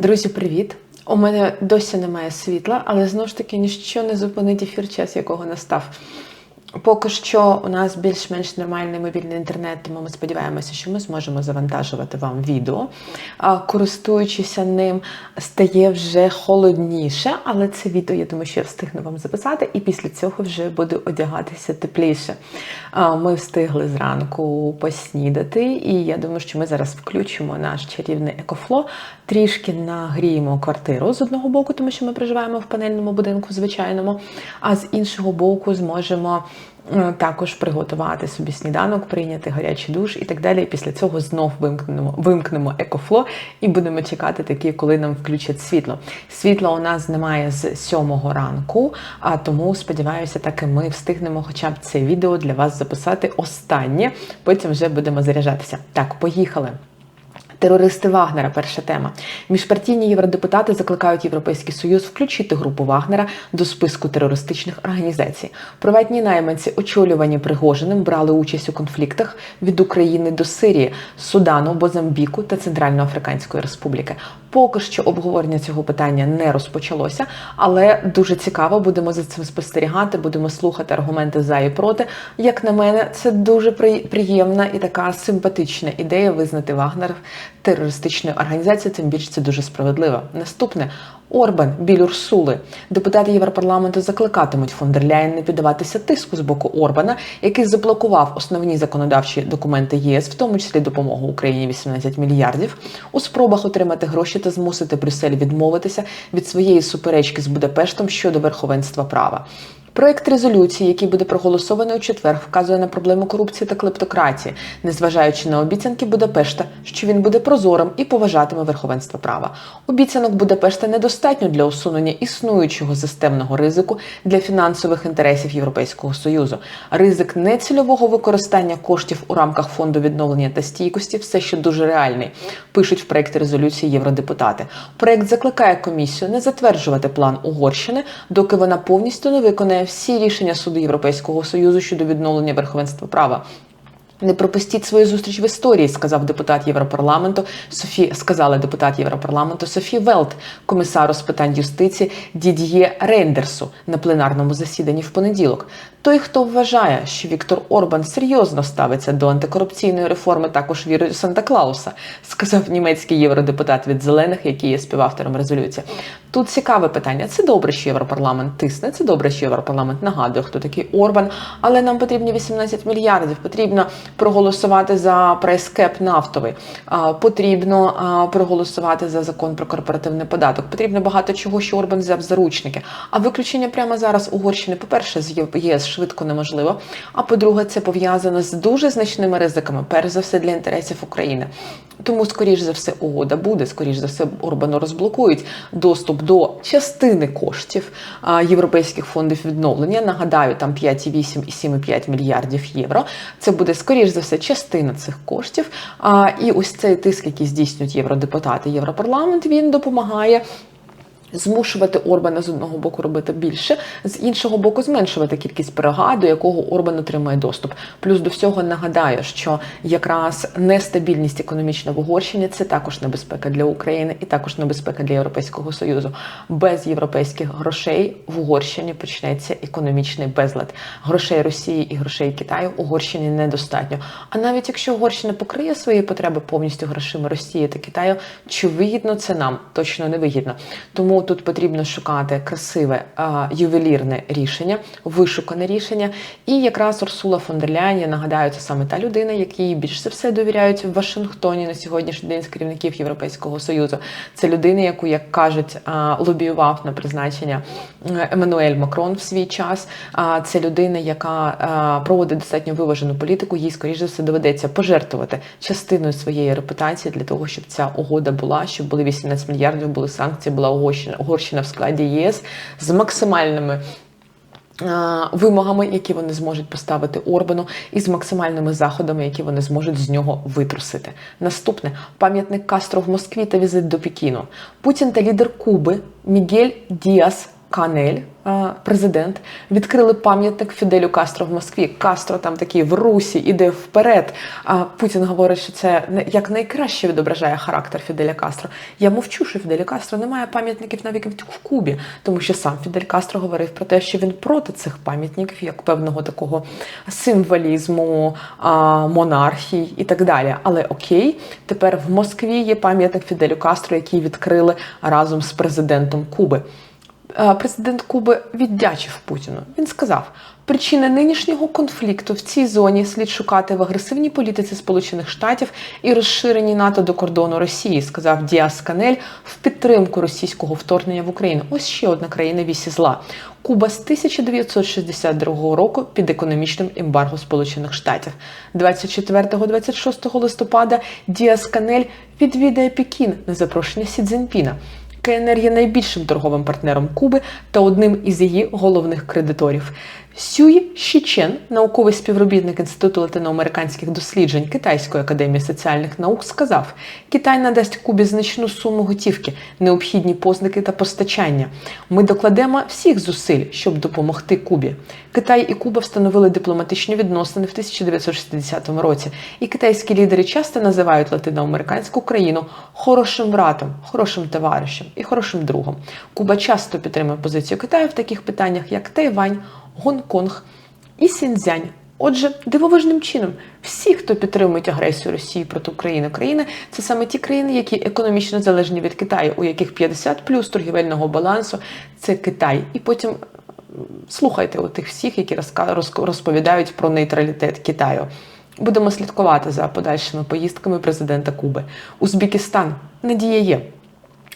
Друзі, привіт! У мене досі немає світла, але знову ж таки ніщо не зупинить ефір, час якого настав. Поки що у нас більш-менш нормальний мобільний інтернет, тому ми сподіваємося, що ми зможемо завантажувати вам відео. Користуючися ним, стає вже холодніше, але це відео, я думаю, що я встигну вам записати, і після цього вже буду одягатися тепліше. Ми встигли зранку поснідати, і я думаю, що ми зараз включимо наш чарівний екофло, трішки нагріємо квартиру з одного боку, тому що ми проживаємо в панельному будинку звичайному, а з іншого боку зможемо. Е, Також приготувати собі сніданок, прийняти гарячий душ і так далі. І після цього знов вимкнемо, вимкнемо екофло і будемо чекати такі, коли нам включать світло. Світла у нас немає з 7 ранку, а тому сподіваюся, так і ми встигнемо хоча б це відео для вас записати останнє. Потім вже будемо заряджатися. Так, поїхали. Терористи Вагнера, перша тема. Міжпартійні євродепутати закликають Європейський Союз включити групу Вагнера до списку терористичних організацій. Приватні найманці, очолювані Пригожиним, брали участь у конфліктах від України до Сирії, Судану, Бозамбіку та Центральноафриканської Республіки. Поки що обговорення цього питання не розпочалося, але дуже цікаво будемо за цим спостерігати, будемо слухати аргументи за і проти. Як на мене, це дуже приємна і така симпатична ідея визнати Вагнер терористичною організацією, тим більше це дуже справедливо. Наступне Орбан біль Урсули. Депутати Європарламенту закликатимуть фон дер Ляєн не піддаватися тиску з боку Орбана, який заблокував основні законодавчі документи ЄС, в тому числі допомогу Україні 18 мільярдів, у спробах отримати гроші та змусити Брюссель відмовитися від своєї суперечки з Будапештом щодо верховенства права. Проект резолюції, який буде проголосований у четвер, вказує на проблему корупції та клептократії, незважаючи на обіцянки Будапешта, що він буде прозорим і поважатиме верховенство права. Обіцянок Будапешта недостатньо для усунення існуючого системного ризику для фінансових інтересів Європейського союзу. Ризик нецільового використання коштів у рамках фонду відновлення та стійкості все ще дуже реальний. Пишуть в проєкті резолюції євродепутати. Проект закликає комісію не затверджувати план Угорщини, доки вона повністю не виконає всі рішення суду Європейського союзу щодо відновлення верховенства права. Не пропустіть свою зустріч в історії, сказав депутат Європарламенту Софі. Сказала депутат Європарламенту Софі Велт, комісару з питань юстиції Дід'є Рейндерсу на пленарному засіданні в понеділок. Той, хто вважає, що Віктор Орбан серйозно ставиться до антикорупційної реформи, також вірує Санта Клауса, сказав німецький євродепутат від зелених, який є співавтором резолюції. Тут цікаве питання. Це добре, що Європарламент тисне. Це добре, що Європарламент нагадує, хто такий Орбан. Але нам потрібні 18 мільярдів. Потрібно проголосувати за прайскеп нафтовий. Потрібно проголосувати за закон про корпоративний податок. Потрібно багато чого, що Орбан взяв заручники. А виключення прямо зараз Угорщини, по-перше, з ЄС швидко неможливо. А по-друге, це пов'язано з дуже значними ризиками, перш за все для інтересів України. Тому, скоріш за все, угода буде, скоріш за все, Орбану розблокують доступ до частини коштів європейських фондів відновлення. Нагадаю, там 5,8 і 7,5 мільярдів євро. Це буде скоріш за все частина цих коштів. І ось цей тиск, який здійснюють євродепутати, Європарламент, він допомагає. Змушувати Орбана з одного боку робити більше, з іншого боку, зменшувати кількість пирога, до якого Орбан отримує доступ. Плюс до всього нагадаю, що якраз нестабільність економічна в Угорщині це також небезпека для України і також небезпека для Європейського союзу. Без європейських грошей в Угорщині почнеться економічний безлад. Грошей Росії і грошей Китаю Угорщині недостатньо. А навіть якщо Угорщина покриє свої потреби повністю грошима Росії та Китаю, чи вигідно це нам? Точно не вигідно. Тому тут потрібно шукати красиве ювелірне рішення, вишукане рішення. І якраз Урсула фон дер Ляйн, я нагадаю, це саме та людина, якій більш за все довіряють в Вашингтоні на сьогоднішній день з керівників Європейського союзу. Це людина, яку, як кажуть, лобіював на призначення Еммануель Макрон в свій час. А, Це людина, яка проводить достатньо виважену політику. Їй, скоріш за все, доведеться пожертвувати частиною своєї репутації для того, щоб ця угода була, щоб були 18 мільярдів, були санкції, була Угорщина, Угорщина в складі ЄС з максимальними. Вимогами, які вони зможуть поставити Орбану, і з максимальними заходами, які вони зможуть з нього витрусити. Наступне пам'ятник Кастро в Москві та візит до Пекіну. Путін та лідер Куби Мігель Діас Канель, е, президент, відкрили пам'ятник Фіделю Кастро в Москві. Кастро там такий в русі іде вперед. А Путін говорить, що це як найкраще відображає характер Фіделя Кастро. Я мовчу, що Фіделя Кастро немає пам'ятників навіть в Кубі, тому що сам Фідель Кастро говорив про те, що він проти цих пам'ятників, як певного такого символізму, а, монархій і так далі. Але окей, тепер в Москві є пам'ятник Фіделю Кастро, який відкрили разом з президентом Куби. Е, Президент Куби віддячив Путіну. Він сказав, причини нинішнього конфлікту в цій зоні слід шукати в агресивній політиці Сполучених Штатів і розширенні НАТО до кордону Росії, сказав Діас Канель в підтримку російського вторгнення в Україну. Ось ще одна країна вісі зла. Куба з 1962 року під економічним ембарго Сполучених Штатів. 24-26 листопада Діас Канель відвідає Пекін на запрошення Сі Цзіньпіна. КНР є найбільшим торговим партнером Куби та одним із її головних кредиторів. Сюй Шічен, науковий співробітник Інституту латиноамериканських досліджень Китайської академії соціальних наук, сказав: Китай надасть Кубі значну суму готівки, необхідні познаки та постачання. Ми докладемо всіх зусиль, щоб допомогти Кубі. Китай і Куба встановили дипломатичні відносини в 1960 році, і китайські лідери часто називають латиноамериканську країну хорошим братом, хорошим товаришем і хорошим другом. Куба часто підтримує позицію Китаю в таких питаннях, як Тайвань, Гонконг і Сіньцзянь. Отже, дивовижним чином, всі, хто підтримують агресію Росії проти України, країни, це саме ті країни, які економічно залежні від Китаю, у яких 50 плюс торгівельного балансу це Китай. І потім слухайте отих всіх, які розповідають про нейтралітет Китаю. Будемо слідкувати за подальшими поїздками президента Куби. Узбекистан надія є.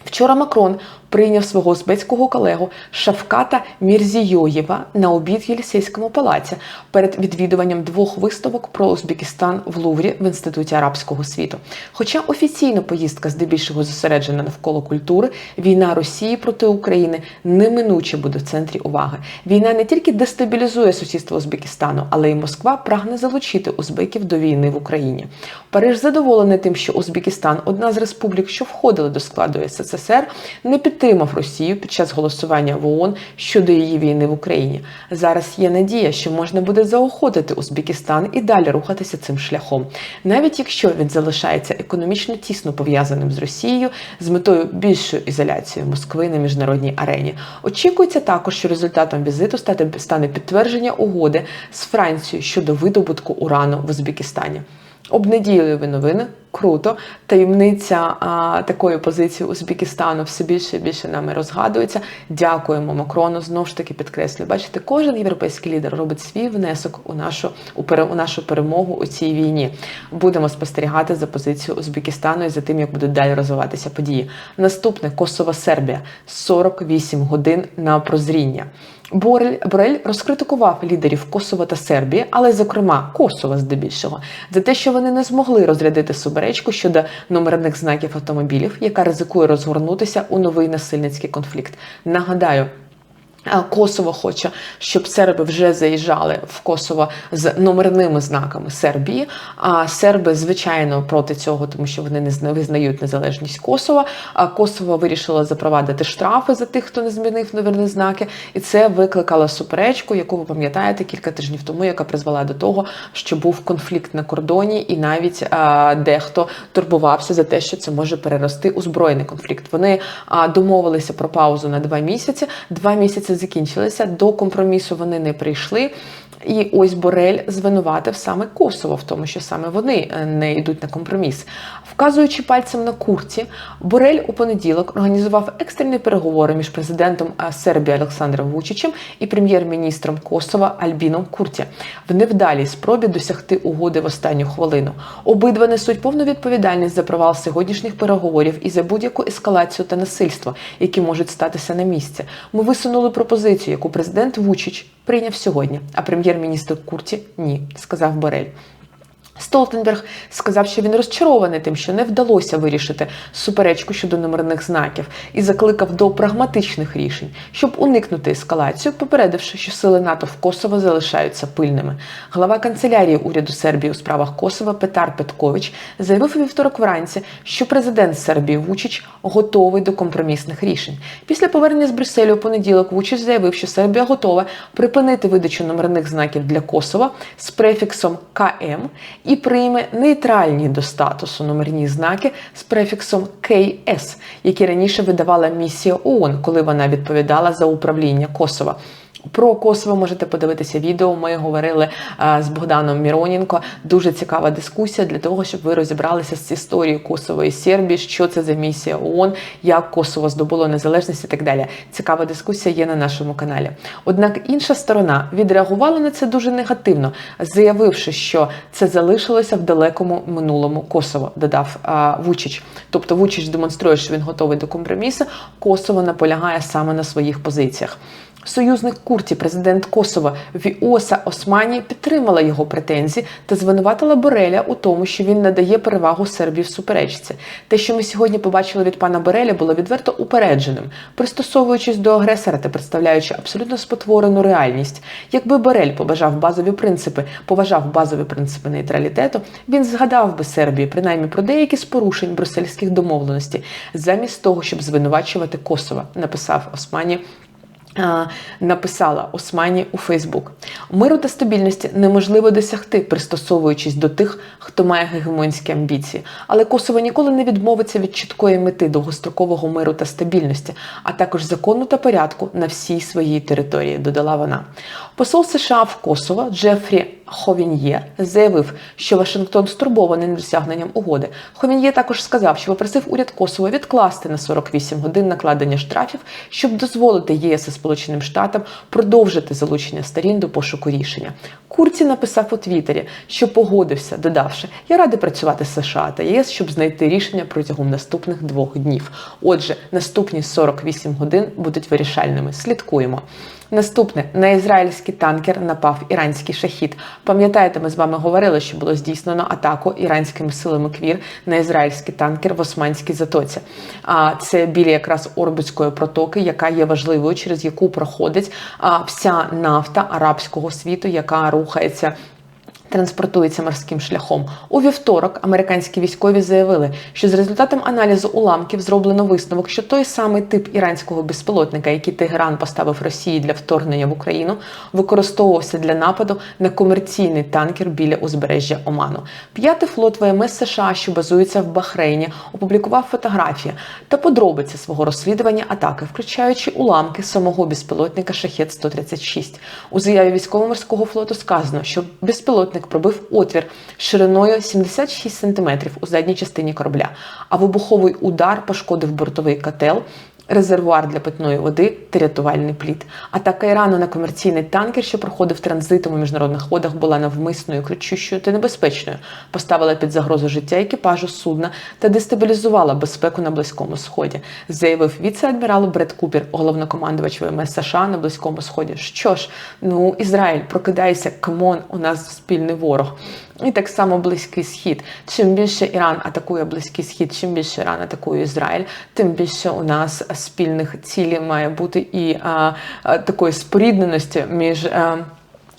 Вчора Макрон прийняв свого узбецького колегу Шавката Мірзійоєва на обід в Єлісейському палаці перед відвідуванням двох виставок про Узбекистан в Луврі в Інституті арабського світу. Хоча офіційно поїздка здебільшого зосереджена навколо культури, війна Росії проти України неминуче буде в центрі уваги. Війна не тільки дестабілізує сусідство Узбекистану, але й Москва прагне залучити узбеків до війни в Україні. Париж задоволений тим, що Узбекистан, одна з республік, що входили до складу СССР, не підтримав Росію під час голосування в ООН щодо її війни в Україні. Зараз є надія, що можна буде заохотити Узбекистан і далі рухатися цим шляхом, навіть якщо він залишається економічно тісно пов'язаним з Росією з метою більшої ізоляції Москви на міжнародній арені. Очікується також, що результатом візиту стане підтвердження угоди з Францією щодо видобутку урану в Узбекистані. Обнедійливі новини. Круто, таємниця а, такої позиції Узбекистану все більше і більше нами розгадується. Дякуємо Макрону. Знову ж таки підкреслюю. Бачите, кожен європейський лідер робить свій внесок у нашу у, пере, у нашу перемогу у цій війні. Будемо спостерігати за позицією Узбекистану і за тим, як будуть далі розвиватися події. Наступне Косово Сербія 48 годин на прозріння. Борель Борель розкритикував лідерів Косово та Сербії, але зокрема Косова здебільшого, за те, що вони не змогли розрядити суперечку щодо номерних знаків автомобілів, яка ризикує розгорнутися у новий насильницький конфлікт. Нагадаю. А, Косово хоче, щоб серби вже заїжджали в Косово з номерними знаками Сербії. А серби, звичайно, проти цього, тому що вони не зна- визнають незалежність Косова. А Косово вирішило запровадити штрафи за тих, хто не змінив номерні знаки, і це викликало суперечку, яку ви пам'ятаєте кілька тижнів тому, яка призвела до того, що був конфлікт на кордоні, і навіть а, дехто турбувався за те, що це може перерости у збройний конфлікт. Вони а, домовилися про паузу на два місяці. Два місяці закінчилися. До компромісу вони не прийшли. І ось Борель звинуватив саме Косово в тому, що саме вони е, не йдуть на компроміс. Вказуючи пальцем на Курці, Борель у понеділок організував екстрені переговори між президентом е, Сербії Олександром Вучичем і прем'єр-міністром Косова Альбіном Курті в невдалій спробі досягти угоди в останню хвилину. Обидва несуть повну відповідальність за провал сьогоднішніх переговорів і за будь-яку ескалацію та насильство, які можуть статися на місці. Ми висунули пропозицію, яку президент Вучич прийняв сьогодні, а прем'єр-міністр Курті ні, сказав Борель. Столтенберг сказав, що він розчарований тим, що не вдалося вирішити суперечку щодо номерних знаків, і закликав до прагматичних рішень, щоб уникнути ескалацію, попередивши, що сили НАТО в Косово залишаються пильними. Глава канцелярії уряду Сербії у справах Косова Петар Петкович заявив у вівторок вранці, що президент Сербії Вучич готовий до компромісних рішень. Після повернення з Брюсселю у понеділок Вучич заявив, що Сербія готова припинити видачу номерних знаків для Косова з префіксом КМ і прийме нейтральні до статусу номерні знаки з префіксом КС, які раніше видавала місія ООН, коли вона відповідала за управління Косова. Про Косово можете подивитися відео. Ми говорили з Богданом Міроненко. Дуже цікава дискусія для того, щоб ви розібралися з історією Косово і Сербії, що це за місія ООН, як Косово здобуло незалежність і так далі. Цікава дискусія є на нашому каналі. Однак інша сторона відреагувала на це дуже негативно, заявивши, що це залишилося в далекому минулому Косово, додав а, Вучич. Тобто Вучич демонструє, що він готовий до компромісу. Косово наполягає саме на своїх позиціях. Союзник Курті, президент Косова Віоса Османі, підтримала його претензії та звинуватила Бореля у тому, що він надає перевагу Сербії в суперечці. Те, що ми сьогодні побачили від пана Бореля, було відверто упередженим, пристосовуючись до агресора та представляючи абсолютно спотворену реальність. Якби Борель побажав базові принципи, поважав базові принципи нейтралітету, він згадав би Сербії принаймні про деякі з порушень брюссельських домовленостей, замість того, щоб звинувачувати Косова, написав Османі Написала Османі у Фейсбук: миру та стабільності неможливо досягти, пристосовуючись до тих, хто має гегемонські амбіції. Але Косово ніколи не відмовиться від чіткої мети довгострокового миру та стабільності, а також закону та порядку на всій своїй території. Додала вона. Посол США в Косово Джефрі Ховін'є заявив, що Вашингтон стурбований недосягненням угоди. Ховін'є також сказав, що попросив уряд Косово відкласти на 48 годин накладення штрафів, щоб дозволити ЄС Сполученим Штатам продовжити залучення сторін до пошуку рішення. Курці написав у Твіттері, що погодився, додавши: Я радий працювати з США та ЄС, щоб знайти рішення протягом наступних двох днів. Отже, наступні 48 годин будуть вирішальними. Слідкуємо. Наступне на ізраїльський танкер напав іранський шахід. Пам'ятаєте, ми з вами говорили, що було здійснено атаку іранськими силами квір на ізраїльський танкер в Османській затоці. А це біля якраз Орбутської протоки, яка є важливою, через яку проходить вся нафта арабського світу, яка рухається транспортується морським шляхом. У вівторок американські військові заявили, що з результатом аналізу уламків зроблено висновок, що той самий тип іранського безпілотника, який Тегеран поставив Росії для вторгнення в Україну, використовувався для нападу на комерційний танкер біля узбережжя Оману. П'ятий флот ВМС США, що базується в Бахрейні, опублікував фотографії та подробиці свого розслідування атаки, включаючи уламки самого безпілотника Шахет 136 У заяві військово-морського флоту сказано, що безпілотник противник пробив отвір шириною 76 см у задній частині корабля, а вибуховий удар пошкодив бортовий котел резервуар для питної води та рятувальний плід. Атака Ірану на комерційний танкер, що проходив транзитом у міжнародних водах, була навмисною, кричущою та небезпечною, поставила під загрозу життя екіпажу судна та дестабілізувала безпеку на близькому сході, заявив віце-адмірал Бред Купер, головнокомандувач ВМС США на близькому сході. Що ж, ну Ізраїль, прокидайся, камон, у нас спільний ворог. І так само близький схід. Чим більше Іран атакує близький схід, чим більше Іран атакує Ізраїль, тим більше у нас спільних цілей має бути і а, а, такої спорідненості між. А,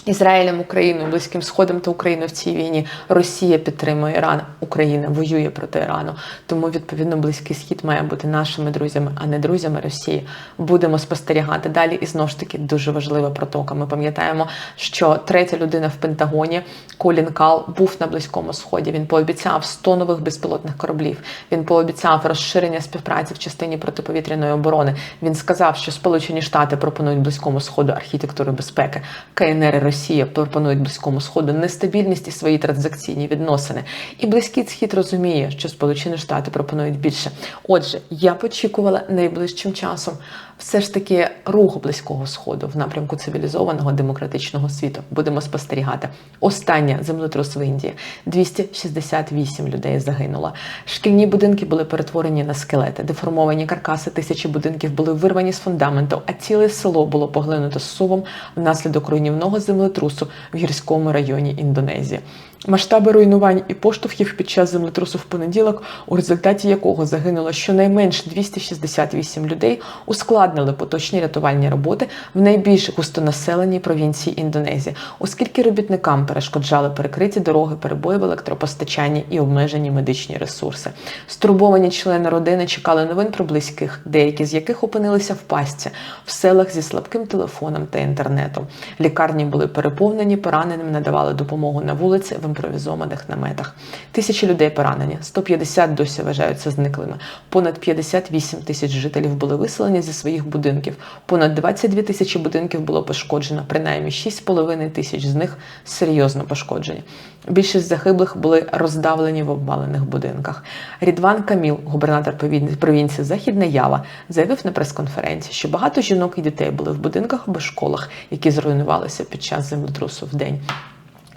Ізраїлем, Україною, Близьким Сходом та Україною в цій війні Росія підтримує Іран, Україна воює проти Ірану. Тому відповідно близький схід має бути нашими друзями, а не друзями Росії. Будемо спостерігати далі. І знову ж таки дуже важлива протока. Ми пам'ятаємо, що третя людина в Пентагоні Колін Кал був на близькому сході. Він пообіцяв 100 нових безпілотних кораблів. Він пообіцяв розширення співпраці в частині протиповітряної оборони. Він сказав, що Сполучені Штати пропонують близькому сходу архітектуру безпеки. КНР Росія пропонують близькому сходу нестабільність і свої транзакційні відносини. І близький схід розуміє, що Сполучені Штати пропонують більше. Отже, я б очікувала найближчим часом все ж таки рух близького сходу в напрямку цивілізованого демократичного світу. Будемо спостерігати. Остання землетрус в Індії 268 людей загинуло. Шкільні будинки були перетворені на скелети, деформовані каркаси тисячі будинків були вирвані з фундаменту, а ціле село було поглинуто сувом внаслідок руйнівного землетрусу в гірському районі Індонезії. Масштаби руйнувань і поштовхів під час землетрусу в понеділок, у результаті якого загинуло щонайменш 268 людей, ускладнили поточні рятувальні роботи в найбільш густонаселеній провінції Індонезії, оскільки робітникам перешкоджали перекриті дороги, перебої в електропостачанні і обмежені медичні ресурси. Стурбовані члени родини чекали новин про близьких, деякі з яких опинилися в пастці в селах зі слабким телефоном та інтернетом. Лікарні були переповнені, пораненим надавали допомогу на вулиці в імпровізованих наметах. Тисячі людей поранені, 150 досі вважаються зниклими. Понад 58 тисяч жителів були виселені зі своїх будинків. Понад 22 тисячі будинків було пошкоджено, принаймні 6,5 тисяч з них серйозно пошкоджені. Більшість загиблих були роздавлені в обвалених будинках. Рідван Каміл, губернатор провінції Західна Ява, заявив на прес-конференції, що багато жінок і дітей були в будинках або школах, які зруйнувалися під час землетрусу в день.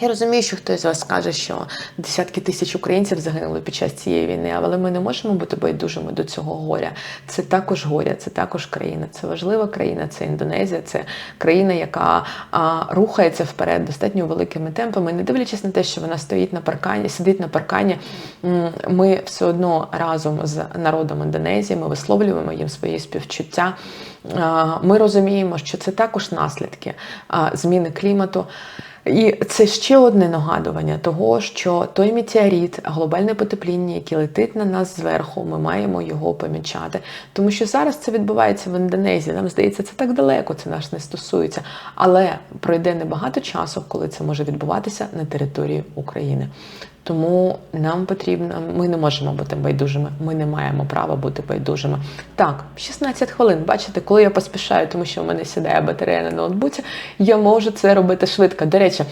Я розумію, що хтось з вас скаже, що десятки тисяч українців загинули під час цієї війни, але ми не можемо бути байдужими до цього горя. Це також горя, це також країна. Це важлива країна, це Індонезія, це країна, яка а, рухається вперед достатньо великими темпами, не дивлячись на те, що вона стоїть на паркані, сидить на паркані. Ми все одно разом з народом Індонезії ми висловлюємо їм свої співчуття. Ми розуміємо, що це також наслідки зміни клімату. І це ще одне нагадування того, що той метеорит, глобальне потепління, яке летить на нас зверху, ми маємо його помічати. Тому що зараз це відбувається в Індонезії. Нам здається, це так далеко, це нас не стосується. Але пройде небагато часу, коли це може відбуватися на території України. Тому нам потрібно, ми не можемо бути байдужими, ми не маємо права бути байдужими. Так, 16 хвилин. Бачите, коли я поспішаю, тому що в мене сідає батарея на ноутбуці, я можу це робити швидко. До речі,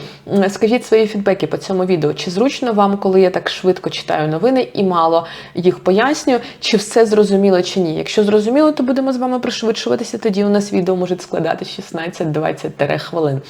скажіть свої фідбеки по цьому відео. Чи зручно вам, коли я так швидко читаю новини і мало їх пояснюю, чи все зрозуміло чи ні? Якщо зрозуміло, то будемо з вами пришвидшуватися. Тоді у нас відео може складати 16-20 хвилин.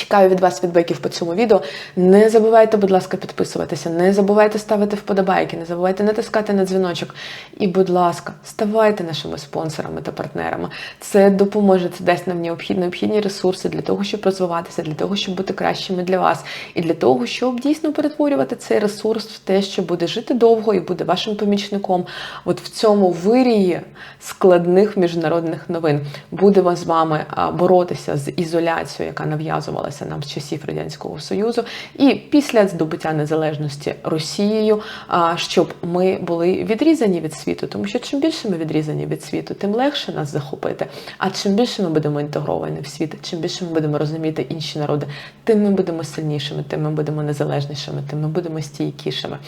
Чекаю від вас фідбеків по цьому відео. Не забувайте, будь ласка, підписуватися, не забувайте ставити вподобайки, не забувайте натискати на дзвіночок. І, будь ласка, ставайте нашими спонсорами та партнерами. Це допоможе, це дасть нам необхідні, необхідні ресурси для того, щоб розвиватися, для того, щоб бути кращими для вас, і для того, щоб дійсно перетворювати цей ресурс в те, що буде жити довго і буде вашим помічником. От в цьому вирії складних міжнародних новин будемо з вами боротися з ізоляцією, яка нав'язувалася нам з часів радянського союзу, і після здобуття незалежності Росією, щоб ми були відрізані від світу, тому що чим більше ми відрізані від світу, тим легше нас захопити. А чим більше ми будемо інтегровані в світ, чим більше ми будемо розуміти інші народи, тим ми будемо сильнішими, тим ми будемо незалежнішими, тим ми будемо стійкішими.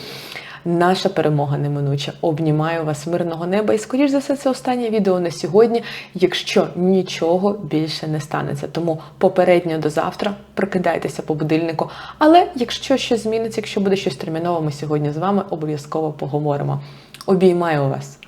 Наша перемога неминуча. Обнімаю вас мирного неба. І скоріш за все, це останнє відео на сьогодні, якщо нічого більше не станеться. Тому попередньо до завтра прокидайтеся по будильнику. Але якщо щось зміниться, якщо буде щось термінове, ми сьогодні з вами обов'язково поговоримо. Обіймаю вас.